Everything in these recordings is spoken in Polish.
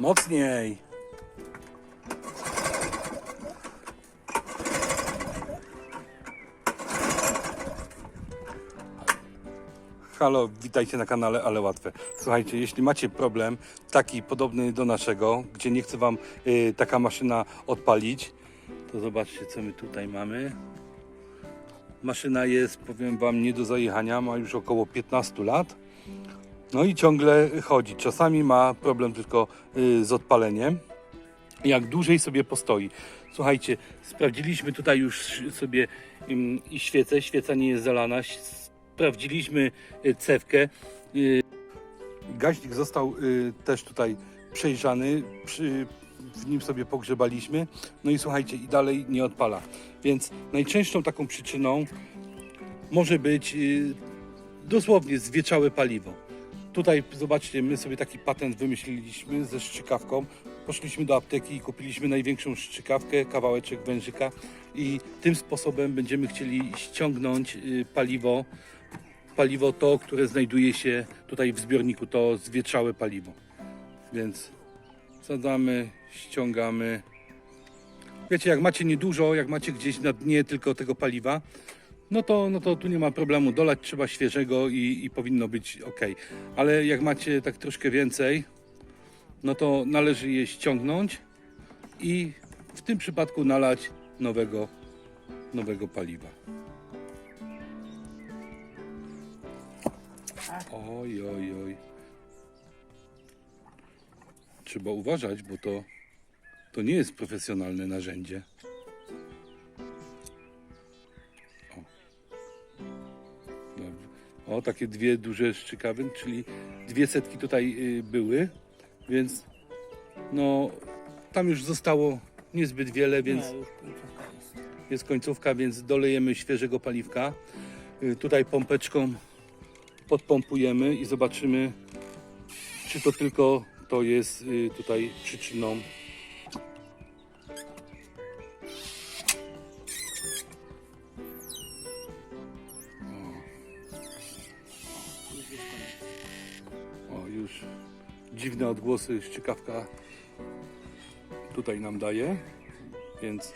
Mocniej. Halo, witajcie na kanale Ale Łatwe. Słuchajcie, jeśli macie problem taki podobny do naszego, gdzie nie chce Wam y, taka maszyna odpalić, to zobaczcie co my tutaj mamy. Maszyna jest, powiem Wam, nie do zajechania, ma już około 15 lat. No i ciągle chodzi. Czasami ma problem tylko y, z odpaleniem. Jak dłużej sobie postoi. Słuchajcie, sprawdziliśmy tutaj już sobie i świecę. Świeca nie jest zalana. Sprawdziliśmy y, cewkę. Y, Gaźnik został też tutaj przejrzany. W nim sobie pogrzebaliśmy. No i słuchajcie, i dalej nie odpala. Więc najczęstszą taką przyczyną może być dosłownie zwieczałe paliwo. Tutaj zobaczcie, my sobie taki patent wymyśliliśmy ze szczykawką. Poszliśmy do apteki i kupiliśmy największą szczykawkę, kawałeczek wężyka i tym sposobem będziemy chcieli ściągnąć y, paliwo, paliwo to, które znajduje się tutaj w zbiorniku, to zwietrzałe paliwo. Więc zadamy, ściągamy. Wiecie, jak macie niedużo, jak macie gdzieś na dnie tylko tego paliwa, no to, no to tu nie ma problemu. Dolać trzeba świeżego i, i powinno być ok. Ale jak macie tak troszkę więcej, no to należy je ściągnąć i w tym przypadku nalać nowego, nowego paliwa. Oj, oj, oj. Trzeba uważać, bo to, to nie jest profesjonalne narzędzie. O, takie dwie duże szczykawy, czyli dwie setki tutaj y, były, więc no tam już zostało niezbyt wiele, więc Nie, już końcówka jest. jest końcówka, więc dolejemy świeżego paliwka. Y, Tutaj pompeczką podpompujemy i zobaczymy, czy to tylko to jest y, tutaj przyczyną. Już dziwne odgłosy szczykawka tutaj nam daje, więc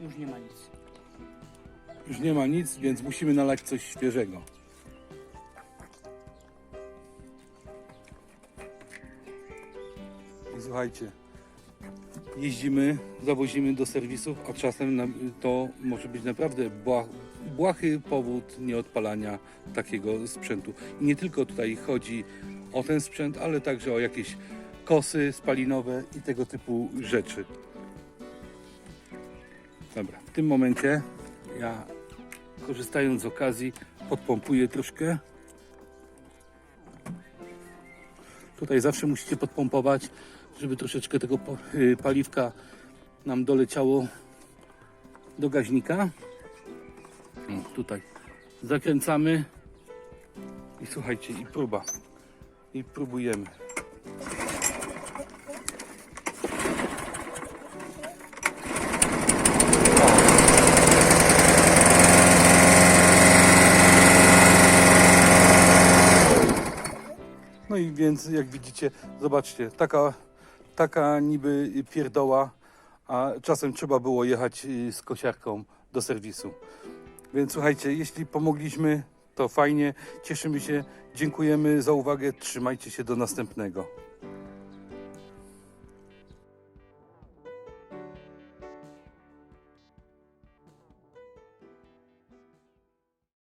Już nie ma nic. już nie ma nic, więc musimy nalać coś świeżego. I słuchajcie, jeździmy, zawozimy do serwisów, a czasem to może być naprawdę bła- błahy powód nieodpalania takiego sprzętu. I nie tylko tutaj chodzi o ten sprzęt, ale także o jakieś kosy spalinowe i tego typu rzeczy. Dobra, w tym momencie ja korzystając z okazji podpompuję troszkę. Tutaj zawsze musicie podpompować, żeby troszeczkę tego y, paliwka nam doleciało do gaźnika. O, tutaj zakręcamy i słuchajcie, i próba. I próbujemy. Więc jak widzicie, zobaczcie, taka, taka niby pierdoła, a czasem trzeba było jechać y, z kosiarką do serwisu. Więc słuchajcie, jeśli pomogliśmy, to fajnie, cieszymy się, dziękujemy za uwagę, trzymajcie się do następnego.